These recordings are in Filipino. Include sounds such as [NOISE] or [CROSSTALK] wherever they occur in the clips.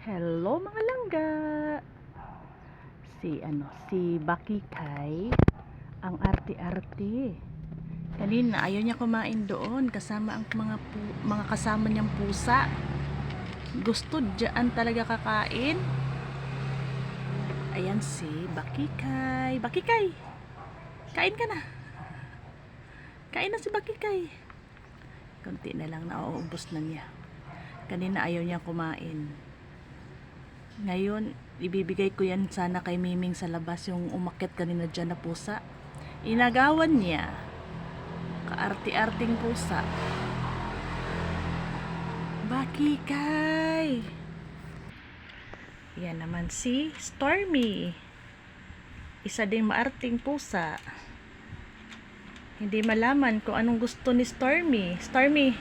Hello mga langga! Si ano, si Baki Kai ang arte-arte. Kanina ayaw niya kumain doon kasama ang mga pu- mga kasama niyang pusa. Gusto diyan talaga kakain. Ayan si Baki Kai. Baki Kai! Kain ka na. Kain na si Baki Kai. Konti na lang nauubos na niya. Kanina ayaw niya kumain. Ngayon, ibibigay ko yan sana kay Miming sa labas yung umakyat kanina dyan na pusa. Inagawan niya. Kaarti-arting pusa. Bakikay! Yan naman si Stormy. Isa ding maarting pusa. Hindi malaman kung anong gusto ni Stormy. Stormy,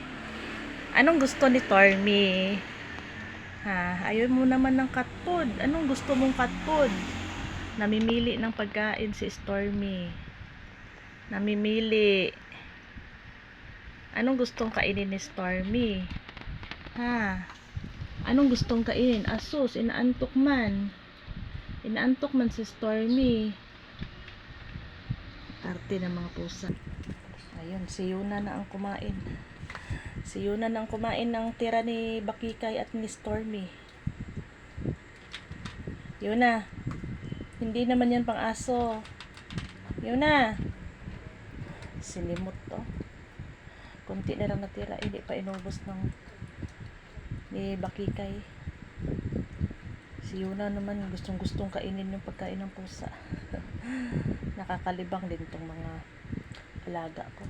anong gusto ni Stormy? Ayaw mo naman ng cat food. Anong gusto mong cat food? Namimili ng pagkain si Stormy. Namimili. Anong gustong kainin ni Stormy? Ha? Anong gustong kainin? Asus, inaantok man. Inaantok man si Stormy. Arte ng mga pusa. Ayun, si Yuna na ang kumain. Si Yuna nang kumain ng tira ni Bakikay at ni Stormy. Yuna, hindi naman yan pang aso. Yuna, silimot to. Kunti na lang natira, hindi pa inubos ng ni Bakikay. Si Yuna naman gustong gustong kainin yung pagkain ng pusa. [LAUGHS] Nakakalibang din tong mga alaga ko.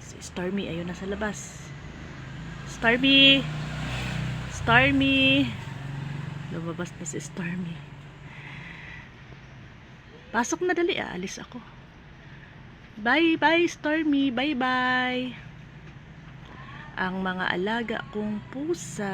Si Stormy, ayun na sa labas. Stormy! Stormy! Lumabas na si Stormy. Pasok na dali, aalis ako. Bye-bye, Stormy! Bye-bye! Ang mga alaga kong pusa.